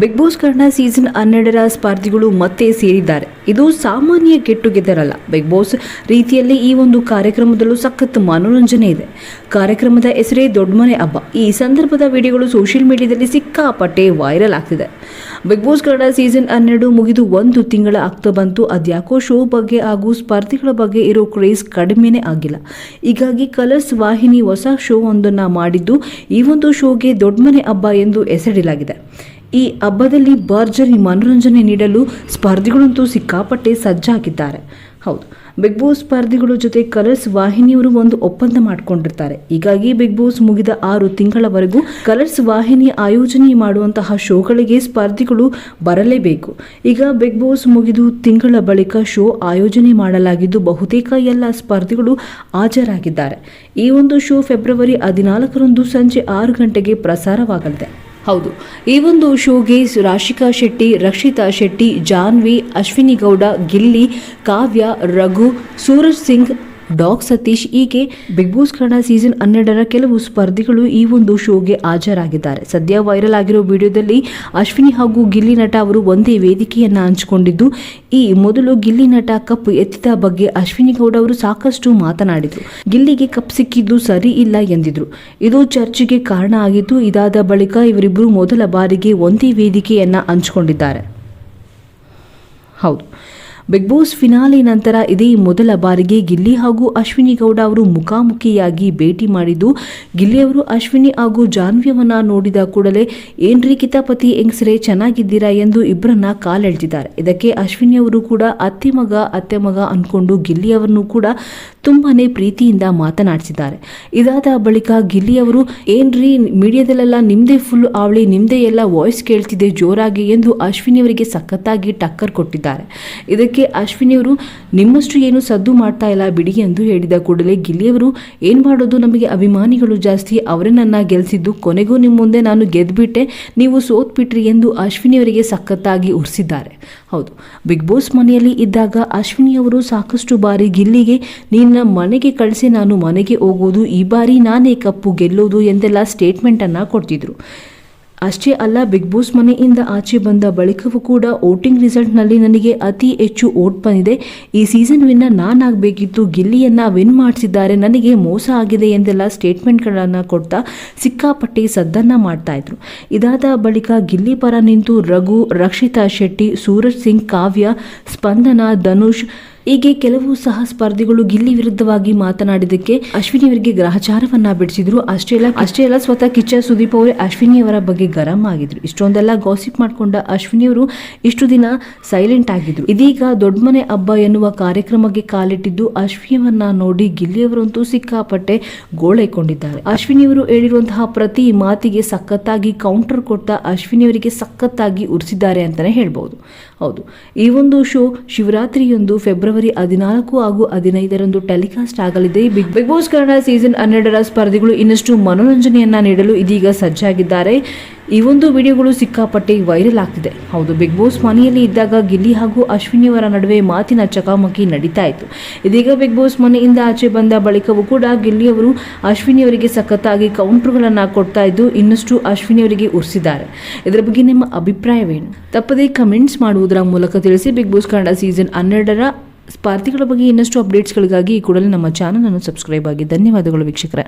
Big boss Kannada season ಹನ್ನೆರಡರ ಸ್ಪರ್ಧಿಗಳು ಮತ್ತೆ ಸೇರಿದ್ದಾರೆ. ಇದು ಸಾಮಾನ್ಯ ಗೆಟ್ ಟುಗೆದರ್ ಅಲ್ಲ ಬಿಗ್ ಬಾಸ್ ರೀತಿಯಲ್ಲಿ ಈ ಒಂದು ಕಾರ್ಯಕ್ರಮದಲ್ಲೂ ಸಖತ್ ಮನೋರಂಜನೆ ಇದೆ. ಕಾರ್ಯಕ್ರಮದ ಹೆಸರೇ ದೊಡ್ಡಮನೆ ಹಬ್ಬ. ಈ ಸಂದರ್ಭದ ವಿಡಿಯೋಗಳು ಸೋಷಿಯಲ್ ಮೀಡಿಯಾದಲ್ಲಿ ಸಿಕ್ಕಾಪಟ್ಟೆ ವೈರಲ್ ಆಗ್ತಿದೆ. ಬಿಗ್ ಬಾಸ್ ಕನ್ನಡ ಸೀಸನ್ ಹನ್ನೆರಡು ಮುಗಿದು ಒಂದು ತಿಂಗಳ ಆಗ್ತಾ ಬಂತು. ಅದ್ಯಾಕೋ ಶೋ ಬಗ್ಗೆ ಹಾಗೂ ಸ್ಪರ್ಧಿಗಳ ಬಗ್ಗೆ ಇರೋ ಕ್ರೇಜ್ ಕಡಿಮೆನೇ ಆಗಿಲ್ಲ. ಹೀಗಾಗಿ ಕಲರ್ಸ್ ವಾಹಿನಿ ಹೊಸ ಶೋ ಒಂದನ್ನು ಮಾಡಿದ್ದು ಈ ಒಂದು ಶೋಗೆ ದೊಡ್ಡಮನೆ ಹಬ್ಬ ಎಂದು ಹೆಸರಿಡಲಾಗಿದೆ. ಈ ಹಬ್ಬದಲ್ಲಿ ಭರ್ಜರಿ ಮನೋರಂಜನೆ ನೀಡಲು ಸ್ಪರ್ಧಿಗಳಂತೂ ಸಿಕ್ಕಾಪಟ್ಟೆ ಸಜ್ಜಾಗಿದ್ದಾರೆ. ಹೌದು, ಬಿಗ್ ಬಾಸ್ ಸ್ಪರ್ಧಿಗಳ ಜೊತೆ ಕಲರ್ಸ್ ವಾಹಿನಿಯವರು ಒಂದು ಒಪ್ಪಂದ ಮಾಡಿಕೊಂಡಿರ್ತಾರೆ. ಹೀಗಾಗಿ ಬಿಗ್ ಬಾಸ್ ಮುಗಿದ ಆರು ತಿಂಗಳವರೆಗೂ ಕಲರ್ಸ್ ವಾಹಿನಿ ಆಯೋಜನೆ ಮಾಡುವಂತಹ ಶೋಗಳಿಗೆ ಸ್ಪರ್ಧಿಗಳು ಬರಲೇಬೇಕು. ಈಗ ಬಿಗ್ ಬಾಸ್ ಮುಗಿದು ತಿಂಗಳ ಬಳಿಕ ಶೋ ಆಯೋಜನೆ ಮಾಡಲಾಗಿದ್ದು ಬಹುತೇಕ ಎಲ್ಲ ಸ್ಪರ್ಧಿಗಳು ಹಾಜರಾಗಿದ್ದಾರೆ. ಈ ಒಂದು ಶೋ ಫೆಬ್ರವರಿ ಹದಿನಾಲ್ಕರಂದು ಸಂಜೆ ಆರು ಗಂಟೆಗೆ ಪ್ರಸಾರವಾಗಲಿದೆ. ಹೌದು. ಈ ಒಂದು ಶೋಗೆ ರಾಶಿಕಾ ಶೆಟ್ಟಿ, ರಕ್ಷಿತಾ ಶೆಟ್ಟಿ, ಜಾನ್ವಿ, ಅಶ್ವಿನಿ ಗೌಡ, ಗಿಲ್ಲಿ, ಕಾವ್ಯ, ರಘು, ಸೂರಜ್ ಸಿಂಗ್ ಡಾಗ್ ಸತೀಶ್ ಹೀಗೆ ಬಿಗ್ ಬಾಸ್ ಕನ್ನಡ ಸೀಸನ್ ಹನ್ನೆರಡರ ಕೆಲವು ಸ್ಪರ್ಧಿಗಳು ಈ ಒಂದು ಶೋಗೆ ಹಾಜರಾಗಿದ್ದಾರೆ. ಸದ್ಯ ವೈರಲ್ ಆಗಿರೋ ವಿಡಿಯೋದಲ್ಲಿ ಅಶ್ವಿನಿ ಹಾಗೂ ಗಿಲ್ಲಿ ನಟ ಅವರು ಒಂದೇ ವೇದಿಕೆಯನ್ನ ಹಂಚಿಕೊಂಡಿದ್ದು, ಈ ಮೊದಲು ಗಿಲ್ಲಿ ನಟ ಕಪ್ ಎತ್ತಿದ ಬಗ್ಗೆ ಅಶ್ವಿನಿ ಗೌಡ ಅವರು ಸಾಕಷ್ಟು ಮಾತನಾಡಿದ್ರು. ಗಿಲ್ಲಿಗೆ ಕಪ್ ಸಿಕ್ಕಿದ್ದು ಸರಿ ಇಲ್ಲ ಎಂದಿದ್ರು. ಇದು ಚರ್ಚೆಗೆ ಕಾರಣ ಆಗಿದ್ದು, ಇದಾದ ಬಳಿಕ ಇವರಿಬ್ಬರು ಮೊದಲ ಬಾರಿಗೆ ಒಂದೇ ವೇದಿಕೆಯನ್ನ ಹಂಚಿಕೊಂಡಿದ್ದಾರೆ. ಹೌದು. ಬಿಗ್ ಬಾಸ್ ಫಿನಾಲೆ ನಂತರ ಇದೇ ಮೊದಲ ಬಾರಿಗೆ ಗಿಲ್ಲಿ ಹಾಗೂ ಅಶ್ವಿನಿ ಗೌಡ ಅವರು ಮುಖಾಮುಖಿಯಾಗಿ ಭೇಟಿ ಮಾಡಿದ್ದು, ಗಿಲ್ಲಿ ಅವರು ಅಶ್ವಿನಿ ಹಾಗೂ ಜಾನ್ವಿಯವನ್ನ ನೋಡಿದ ಕೂಡಲೇ, ಏನ್ರಿ ಕಿತಾಪತಿ ಎಂಗ್ಸರೇ ಚೆನ್ನಾಗಿದ್ದೀರಾ ಎಂದು ಇಬ್ಬರನ್ನ ಕಾಲೆಳೆದಿದ್ದಾರೆ ಇದಕ್ಕೆ ಅಶ್ವಿನಿ ಅವರು ಕೂಡ ಅತ್ತೆ ಮಗ ಅತ್ತೆ ಮಗ ಅಂದ್ಕೊಂಡು ಗಿಲ್ಲಿ ಅವರನ್ನು ಕೂಡ ತುಂಬಾನೇ ಪ್ರೀತಿಯಿಂದ ಮಾತನಾಡಿಸಿದ್ದಾರೆ. ಇದಾದ ಬಳಿಕ ಗಿಲ್ಲಿ ಅವರು, ಏನ್ರಿ, ಮೀಡಿಯಾದಲ್ಲೆಲ್ಲ ನಿಮ್ಮದೇ ಫುಲ್ ಅವಳಿ ನಿಮ್ಮದೇ ಎಲ್ಲ ವಾಯ್ಸ್ ಕೇಳ್ತಿದೆ ಜೋರಾಗಿ ಎಂದು ಅಶ್ವಿನಿ ಅವರಿಗೆ ಸಖತ್ತಾಗಿ ಟಕ್ಕರ್ ಕೊಟ್ಟಿದ್ದಾರೆ. ಇದಕ್ಕೆ ಅಶ್ವಿನಿ ಅವರು, ನಿಮ್ಮಷ್ಟು ಏನು ಸದ್ದು ಮಾಡ್ತಾ ಇಲ್ಲ ಬಿಡಿ ಎಂದು ಹೇಳಿದ ಕೂಡಲೇ ಗಿಲ್ಲಿಯವರು, ಏನು ಮಾಡೋದು ನಮಗೆ? ಅಭಿಮಾನಿಗಳು ಜಾಸ್ತಿ, ಅವರೇ ನನ್ನ ಗೆಲ್ಸಿದ್ದು. ಕೊನೆಗೂ ನಿಮ್ಮ ಮುಂದೆ ನಾನು ಗೆದ್ದುಬಿಟ್ಟೆ ನೀವು ಸೋತ್ಬಿಟ್ರಿ ಎಂದು ಅಶ್ವಿನಿ ಅವರಿಗೆ ಸಖತ್ತಾಗಿ ಉರಿಸಿದ್ದಾರೆ. ಹೌದು, ಬಿಗ್ ಬಾಸ್ ಮನೆಯಲ್ಲಿ ಇದ್ದಾಗ ಅಶ್ವಿನಿ ಅವರು ಸಾಕಷ್ಟು ಬಾರಿ ಗಿಲ್ಲಿಗೆ ನಿನ್ನ ಮನೆಗೆ ಕಳಿಸಿ, ನಾನು ಮನೆಗೆ ಹೋಗೋದು. ಈ ಬಾರಿ ನಾನೇ ಕಪ್ಪು ಗೆಲ್ಲೋದು ಎಂದೆಲ್ಲ ಸ್ಟೇಟ್ಮೆಂಟ್ ಅನ್ನ ಕೊಡ್ತಿದ್ರು. ಅಷ್ಟೇ ಅಲ್ಲ, ಬಿಗ್ ಬಾಸ್ ಮನೆಯಿಂದ ಆಚೆ ಬಂದ ಬಳಿಕವೂ ಕೂಡ ವೋಟಿಂಗ್ ರಿಸಲ್ಟ್ನಲ್ಲಿ ನನಗೆ ಅತಿ ಹೆಚ್ಚು ವೋಟ್ ಬಂದಿದೆ. ಈ ಸೀಸನ್ ವಿನ್ನರ್ ನಾನಾಗಬೇಕಿತ್ತು, ಗಿಲ್ಲಿಯನ್ನ ವಿನ್ ಮಾಡಿಸಿದ್ದಾರೆ, ನನಗೆ ಮೋಸ ಆಗಿದೆ ಎಂದೆಲ್ಲ ಸ್ಟೇಟ್ಮೆಂಟ್ಗಳನ್ನು ಕೊಡ್ತಾ ಸಿಕ್ಕಾಪಟ್ಟೆ ಸದ್ದನ್ನ ಮಾಡ್ತಾ ಇದ್ರು. ಇದಾದ ಬಳಿಕ ಗಿಲ್ಲಿ ಪರ ನಿಂತು ರಘು, ರಕ್ಷಿತಾ ಶೆಟ್ಟಿ, ಸೂರಜ್ ಸಿಂಗ್, ಕಾವ್ಯ, ಸ್ಪಂದನ, ಧನುಷ್ ಹೀಗೆ ಕೆಲವು ಸಹ ಸ್ಪರ್ಧಿಗಳು ಗಿಲ್ಲಿ ವಿರುದ್ಧವಾಗಿ ಮಾತನಾಡಿದ್ದಕ್ಕೆ ಅಶ್ವಿನಿ ಅವರಿಗೆ ಗ್ರಹಚಾರವನ್ನ ಬಿಡಿಸಿದ್ರು. ಅಷ್ಟೇ ಅಲ್ಲ ಅಷ್ಟೇ ಅಲ್ಲ ಸ್ವತಃ ಕಿಚ್ಚ ಸುದೀಪ್ ಅವರೇ ಅಶ್ವಿನಿ ಅವರ ಬಗ್ಗೆ ಗರಂ ಆಗಿದ್ರು. ಇಷ್ಟೊಂದೆಲ್ಲ ಗಾಸಿಪ್ ಮಾಡ್ಕೊಂಡ ಅಶ್ವಿನಿ ಅವರು ಇಷ್ಟು ದಿನ ಸೈಲೆಂಟ್ ಆಗಿದ್ರು. ಇದೀಗ ದೊಡ್ಡಮನೆ ಹಬ್ಬ ಎನ್ನುವ ಕಾರ್ಯಕ್ರಮಕ್ಕೆ ಕಾಲಿಟ್ಟಿದ್ದು ಅಶ್ವಿನಿಯವನ್ನ ನೋಡಿ ಗಿಲ್ಲಿಯವರಂತೂ ಸಿಕ್ಕಾಪಟ್ಟೆ ಗೋಳೈಕೊಂಡಿದ್ದಾರೆ. ಅಶ್ವಿನಿ ಅವರು ಹೇಳಿರುವಂತಹ ಪ್ರತಿ ಮಾತಿಗೆ ಸಖತ್ತಾಗಿ ಕೌಂಟರ್ ಕೊಟ್ಟ ಅಶ್ವಿನಿ ಅವರಿಗೆ ಸಖತ್ತಾಗಿ ಉರಿಸಿದ್ದಾರೆ ಅಂತಾನೆ ಹೇಳ್ಬಹುದು. ಹೌದು. ಈ ಒಂದು ಶೋ ಶಿವರಾತ್ರಿಯೊಂದು ಫೆಬ್ರವರಿ ಹದಿನಾಲ್ಕು ಹಾಗೂ ಹದಿನೈದರಂದು ಟೆಲಿಕಾಸ್ಟ್ ಆಗಲಿದೆ. Bigg Bigg Boss Kannada season ಹನ್ನೆರಡರ ಸ್ಪರ್ಧಿಗಳು ಇನ್ನಷ್ಟು ಮನೋರಂಜನೆಯನ್ನ ನೀಡಲು ಇದೀಗ ಸಜ್ಜಾಗಿದ್ದಾರೆ. ಈ ಒಂದು ವಿಡಿಯೋಗಳು ಸಿಕ್ಕಾಪಟ್ಟೆ ವೈರಲ್ ಆಗ್ತಿದೆ. ಹೌದು, ಬಿಗ್ ಬಾಸ್ ಮನೆಯಲ್ಲಿ ಇದ್ದಾಗ ಗಿಲ್ಲಿ ಹಾಗೂ ಅಶ್ವಿನಿಯವರ ನಡುವೆ ಮಾತಿನ ಚಕಾಮಕಿ ನಡೀತಾ ಇತ್ತು. ಇದೀಗ ಬಿಗ್ ಬಾಸ್ ಮನೆಯಿಂದ ಆಚೆ ಬಂದ ಬಳಿಕವೂ ಕೂಡ ಗಿಲ್ಲಿಯವರು ಅಶ್ವಿನಿಯವರಿಗೆ ಸಖತ್ತಾಗಿ ಕೌಂಟರ್ಗಳನ್ನು ಕೊಡ್ತಾ ಇದ್ದು ಇನ್ನಷ್ಟು ಅಶ್ವಿನಿಯವರಿಗೆ ಉರಿಸಿದ್ದಾರೆ ಇದರ ಬಗ್ಗೆ ನಿಮ್ಮ ಅಭಿಪ್ರಾಯವೇನು? ತಪ್ಪದೇ ಕಮೆಂಟ್ಸ್ ಮಾಡುವುದರ ಮೂಲಕ ತಿಳಿಸಿ ಬಿಗ್ ಬಾಸ್ ಕನ್ನಡ ಸೀಸನ್ ಹನ್ನೆರಡರ ಸ್ಪರ್ಧಿಗಳ ಬಗ್ಗೆ ಇನ್ನಷ್ಟು ಅಪ್ಡೇಟ್ಸ್ಗಳಿಗಾಗಿ ಈ ಕೂಡಲೇ ನಮ್ಮ ಚಾನಲ್ ಅನ್ನು ಸಬ್ಸ್ಕ್ರೈಬ್ ಆಗಿ. ಧನ್ಯವಾದಗಳು ವೀಕ್ಷಕರೇ.